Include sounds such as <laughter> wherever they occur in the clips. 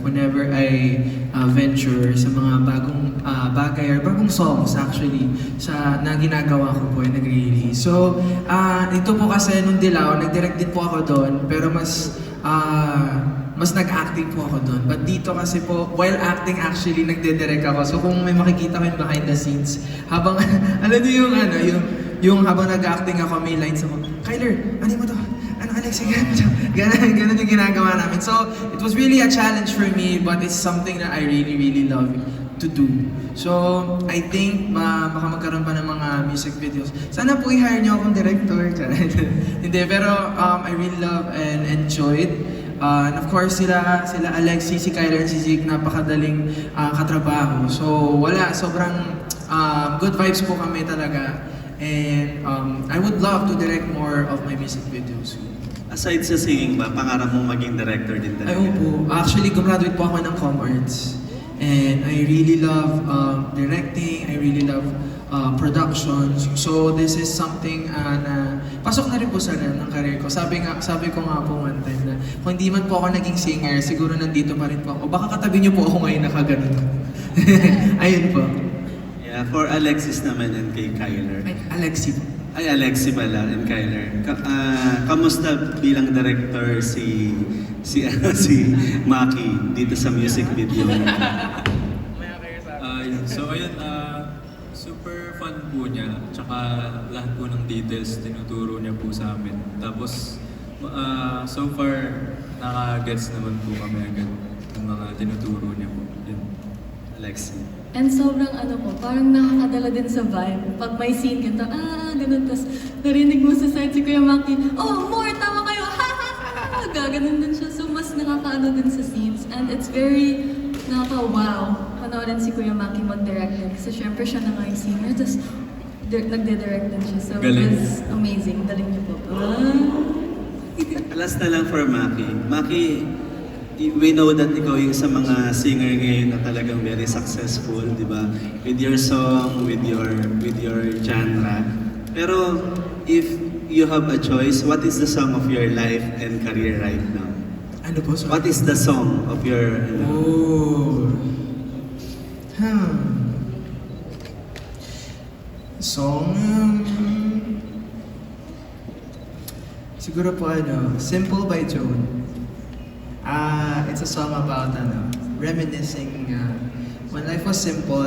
whenever I uh, venture sa mga bagong uh, bagay or bagong songs actually sa na ginagawa ko po ay nagre-release. So, uh, ito po kasi nung Dilaw, nag-direct din po ako doon pero mas uh, mas nag-acting po ako doon. But dito kasi po, while acting actually, nagde-direct ako. So kung may makikita yung behind the scenes, habang, <laughs> alam niyo yung ano, yung, yung habang nag-acting ako, may lines ako, Kyler, ano mo to? Alex, <laughs> ganun, ganun, yung ginagawa namin. So, it was really a challenge for me, but it's something that I really, really love to do. So, I think ma baka magkaroon pa ng mga music videos. Sana po i-hire niyo akong director. <laughs> Hindi, pero um, I really love and enjoyed Uh, and of course, sila, sila Alexi, si Kyler, si Zeke, napakadaling uh, katrabaho. So, wala, sobrang um, good vibes po kami talaga. And um, I would love to direct more of my music videos. Aside sa singing ba, pangarap mo maging director din Ay, talaga? opo. Actually, gumraduate po ako ng Com Arts. And I really love um, directing, I really love uh, productions. So this is something uh, na pasok na rin po sa realm ng career ko. Sabi nga, sabi ko nga po one time na kung hindi man po ako naging singer, siguro nandito pa rin po ako. Baka katabi niyo po ako ngayon nakaganon. <laughs> Ayun po. Yeah, for Alexis naman and kay Kyler. Ay, Alexi po. Ay, Alexi pala and Kyler. Ka ah, kamusta bilang director si si <laughs> si Maki dito sa music video? <laughs> Ah, yun. so ayun, ah, super fun po niya. Tsaka lahat po ng details tinuturo niya po sa amin. Tapos ah, so far nakagets naman po kami agad ng mga tinuturo niya po. Yun. Alexi. And sobrang ano po, parang nakakadala din sa vibe. Pag may scene ganito, ah, ganun. Tapos narinig mo sa side si Kuya Maki, oh, more, tama kayo, ha, ha, ha. Gaganon din siya. So mas nakakaano din sa scenes. And it's very nakaka-wow. Panoorin si Kuya Maki mag-direct din. Kasi syempre siya na nga yung singer. Tapos di- nagde-direct din siya. So Galing. it's amazing. Galing niyo po. Ah. <laughs> Last na lang for Maki. Maki, we know that ikaw yung sa mga singer ngayon na talagang very successful, di ba? With your song, with your with your genre. Pero if you have a choice, what is the song of your life and career right now? Ano po? Sorry. What is the song of your ano? Oh. Hmm. Song, um, siguro po ano, Simple by Joan. It's a song about ano, reminiscing uh, when life was simple.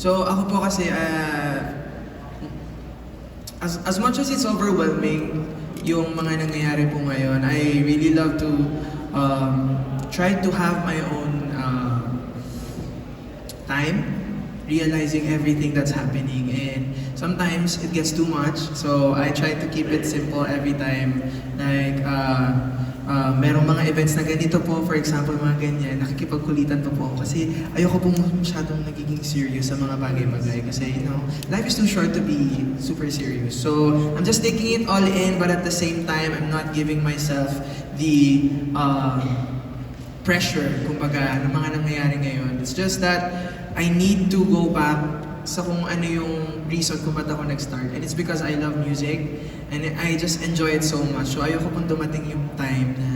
So ako po kasi ah, as, as much as it's overwhelming yung mga nangyayari po ngayon, I really love to um, try to have my own uh, time realizing everything that's happening and sometimes it gets too much so I try to keep it simple every time like uh, uh, merong mga events na ganito po. For example mga ganyan nakikipagkulitan pa po kasi ayoko po masyadong nagiging serious sa mga bagay-bagay. Kasi you know life is too short to be super serious. So I'm just taking it all in but at the same time I'm not giving myself the uh, pressure, kumbaga, ng mga nangyayari ngayon. It's just that I need to go back sa kung ano yung reason kung ba't ako nag-start. And it's because I love music and I just enjoy it so much. So ayoko kung dumating yung time na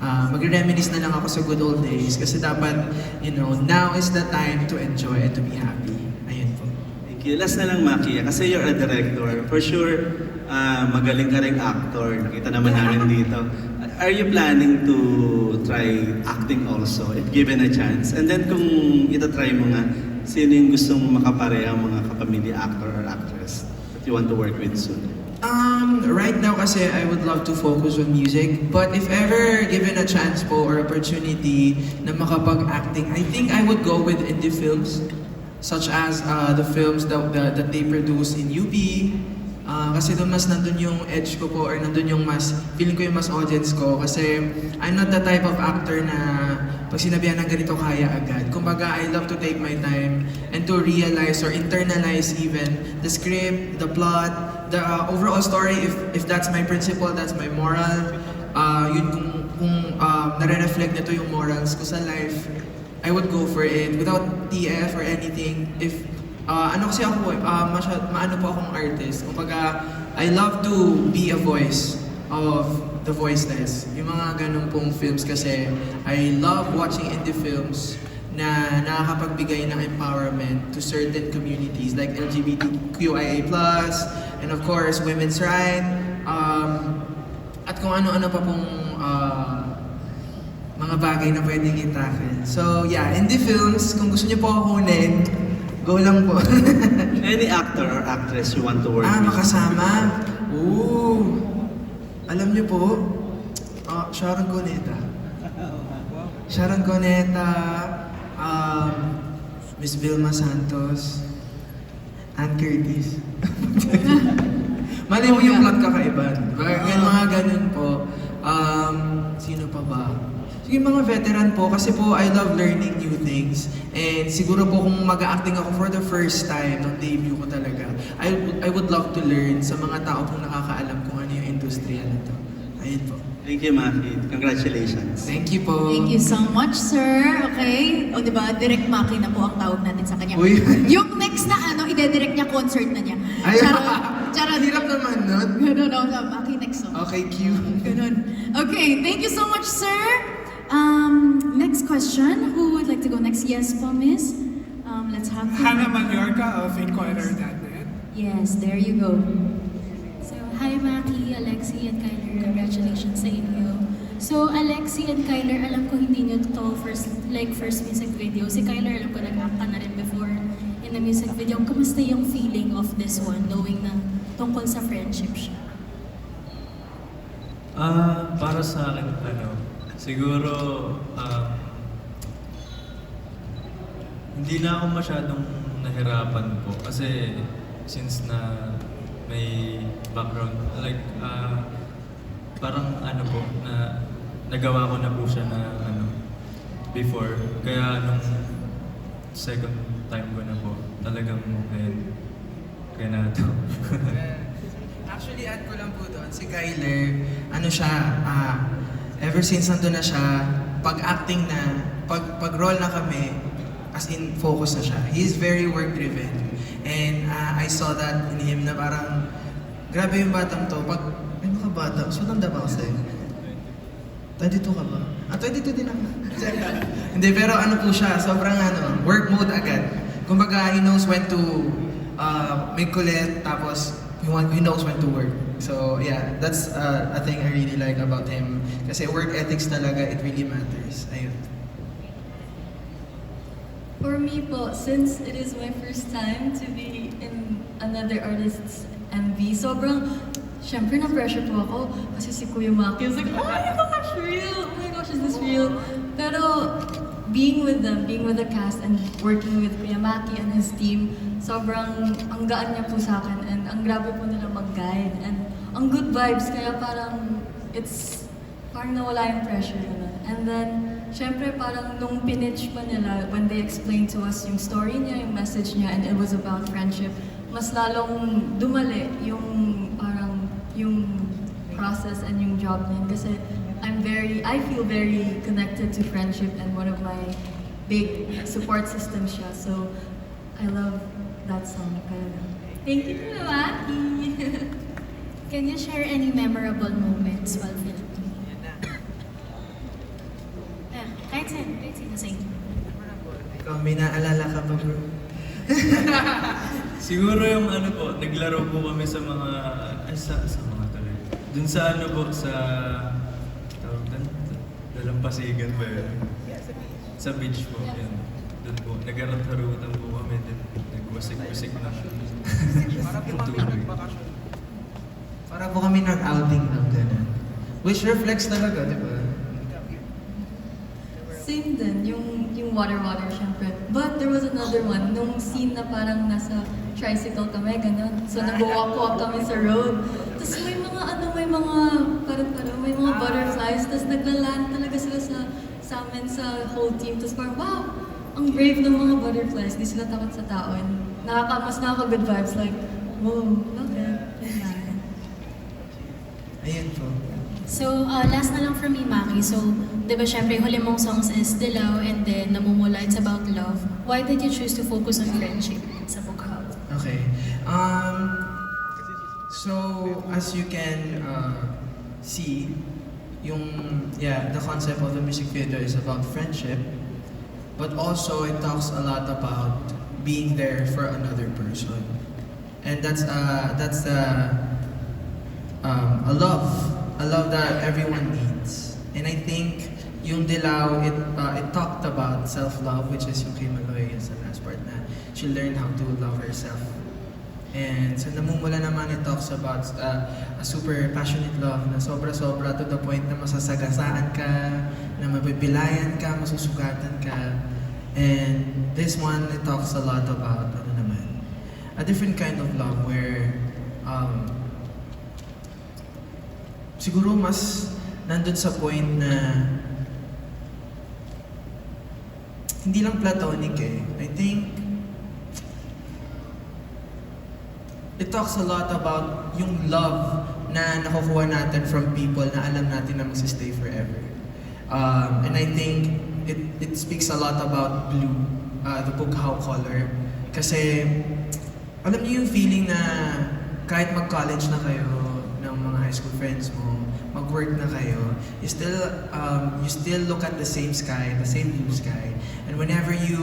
uh, magre-reminisce na lang ako sa good old days kasi dapat, you know, now is the time to enjoy and to be happy. Ayun po. Thank you. Last na lang Maki, kasi you're a director. For sure, ah, magaling ka ring actor. Nakita naman namin <laughs> dito. Are you planning to try acting also, if given a chance? And then kung itatry mo nga, sino yung gusto mo makapareha mga kapamilya actor or actress that you want to work with soon? Um, right now kasi I would love to focus on music. But if ever given a chance po or opportunity na makapag-acting, I think I would go with indie films. Such as uh, the films that, that, that they produce in UP. Uh, kasi doon mas nandun yung edge ko po or nandun yung mas, feeling ko yung mas audience ko. Kasi I'm not the type of actor na pag sinabihan ng ganito kaya agad. Kumbaga, I love to take my time and to realize or internalize even the script, the plot, the uh, overall story, if if that's my principle, that's my moral, uh, yun kung, kung uh, nare-reflect nito yung morals ko sa life, I would go for it without TF or anything. If uh, ano kasi ako, uh, masyad, maano po akong artist. Kumbaga, I love to be a voice of The Voiceless. Yung mga ganun pong films kasi I love watching indie films na nakakapagbigay ng empowerment to certain communities like LGBTQIA+, and of course, women's rights, um, at kung ano-ano pa pong ah, mga bagay na pwedeng i-tackle. So yeah, indie films, kung gusto niyo po kunin, go lang po. <laughs> Any actor or actress you want to work ah, with? makasama? Ooh, alam niyo po, ah, Sharon Cuneta. <laughs> Sharon Cuneta, um, Miss Vilma Santos, Ann Curtis. <laughs> Mali mo yung plot kakaiba. Diba? Gan, mga ganun po. Um, sino pa ba? Sige, mga veteran po. Kasi po, I love learning new things. And siguro po kung mag-acting ako for the first time, nung debut ko talaga, I, I would love to learn sa mga tao pong nakakaalam kung industriya na to. Ayun po. Thank you, Maki. Congratulations. Thank you po. Thank you so much, sir. Okay? O, di ba? Direct Maki na po ang tawag natin sa kanya. Uy. <laughs> Yung next na ano, ide-direct niya concert na niya. Ay, Charot. <laughs> Charot. Hirap naman nun. Ganun, no, no, Maki next song. Okay, cue. Ganun. Okay, thank you so much, sir. Um, next question. Who would like to go next? Yes po, miss. Um, let's have Hannah Mallorca of Inquirer.net. Yes, there you go. Hi Maki, Alexi, and Kyler. Congratulations sa inyo. So, Alexi and Kyler, alam ko hindi nyo to first, like first music video. Si Kyler, alam ko nag-act ka na rin before in a music video. Kamusta yung feeling of this one, knowing na tungkol sa friendship siya? Ah, para sa akin, ano, siguro, um, hindi na ako masyadong nahirapan po. Kasi, since na may background, like, ah, parang ano po, na nagawa ko na po siya na, ano, before. Kaya, nung second time ko na po, talagang, ayun, kaya na to. Actually, add ko lang po doon, si Kyler, ano siya, ah, ever since nandun na siya, pag acting na, pag, pag role na kami, as in focus na siya. He's very work-driven. And ah, I saw that in him na parang, grabe yung batang to. Pag, ay mga bata, so tanda ba kasi? 22 ka ba? Ah, 22 din ako. <laughs> Hindi, pero ano po siya, sobrang ano, work mode agad. Kumbaga, he knows when to uh, make kulit, tapos he, want, he knows when to work. So, yeah, that's uh, a thing I really like about him. Kasi work ethics talaga, it really matters. Ayun. For me po, since it is my first time to be in another artist's MV, sobrang, syempre na-pressure po ako kasi si Kuya Maki was like, oh my gosh, real! Oh my gosh, is this real? Pero being with them, being with the cast and working with Kuya Maki and his team, sobrang ang gaan niya po sa akin and ang grabe po nila mag-guide and ang good vibes kaya parang it's parang nawala yung pressure na And then, syempre parang nung pinitch pa nila, when they explained to us yung story niya, yung message niya, and it was about friendship, mas lalong dumali yung parang yung process and yung job niya. Kasi I'm very, I feel very connected to friendship and one of my big support systems siya. So, I love that song. Kaya, thank you, Maki! <laughs> Can you share any memorable moments while filming? Ah, kahit sino, kahit sino sa inyo. Ikaw, may naalala ka ba, bro? <laughs> Siguro yung ano po, naglaro po kami sa mga, ay sa, sa mga tuloy. Dun sa ano po, sa, tawag doon, dalampasigan ba yun? Sa beach po, yan. Dun po, nagarat-harutan po kami din. Nagwasik-wasik na. <laughs> Tuloy. Para po kami nag-outing ng gano'n. Which reflects talaga, di ba? Din, yung, yung water-water syempre. But there was another one, nung scene na parang nasa tricycle kami, ganun. So nag-walk-walk kami sa road. Tapos may mga ano, may mga, parang parang, may mga butterflies. Tapos naglaland talaga sila sa, sa amin, sa whole team. Tapos parang, wow, ang brave ng mga butterflies. Di sila takot sa tao. And nakaka, mas nakaka-good vibes. Like, whoa? Ganyan. Ayun po. So, uh, last na lang from me, Maki. So, di ba syempre, yung huli mong songs is Dilaw and then Namumula, it's about love. Why did you choose to focus on friendship sa Bukhaw? Okay. Um, so, as you can uh, see, yung, yeah, the concept of the music video is about friendship, but also it talks a lot about being there for another person. And that's, uh, that's uh, um, a love, a love that everyone needs. And I think yung Dilaw, it, uh, it talked about self-love, which is yung kay Maloy sa last part na she learned how to love herself. And sa namumula naman, it talks about uh, a super passionate love na sobra-sobra to the point na masasagasaan ka, na mapipilayan ka, masusugatan ka. And this one, it talks a lot about, ano naman, a different kind of love where um, siguro mas nandun sa point na hindi lang platonic eh. I think it talks a lot about yung love na nakukuha natin from people na alam natin na magsistay forever. Um, and I think it, it speaks a lot about blue, uh, the Bughaw color. Kasi alam niyo yung feeling na kahit mag-college na kayo ng mga high school friends mo, mag-work na kayo, you still um, you still look at the same sky, the same blue sky. And whenever you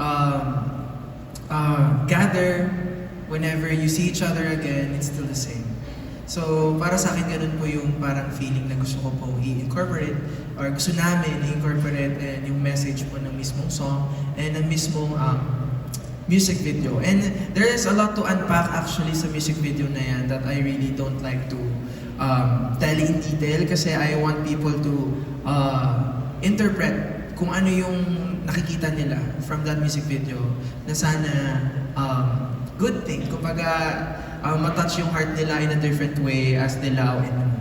um, uh, gather, whenever you see each other again, it's still the same. So, para sa akin, ganun po yung parang feeling na gusto ko pong i-incorporate or gusto namin i-incorporate and yung message po ng mismong song and ng mismong um, music video. And there is a lot to unpack actually sa music video na yan that I really don't like to um, tell in detail kasi I want people to uh, interpret kung ano yung nakikita nila from that music video na sana um, good thing. Kumbaga, uh, matouch yung heart nila in a different way as Dilaw and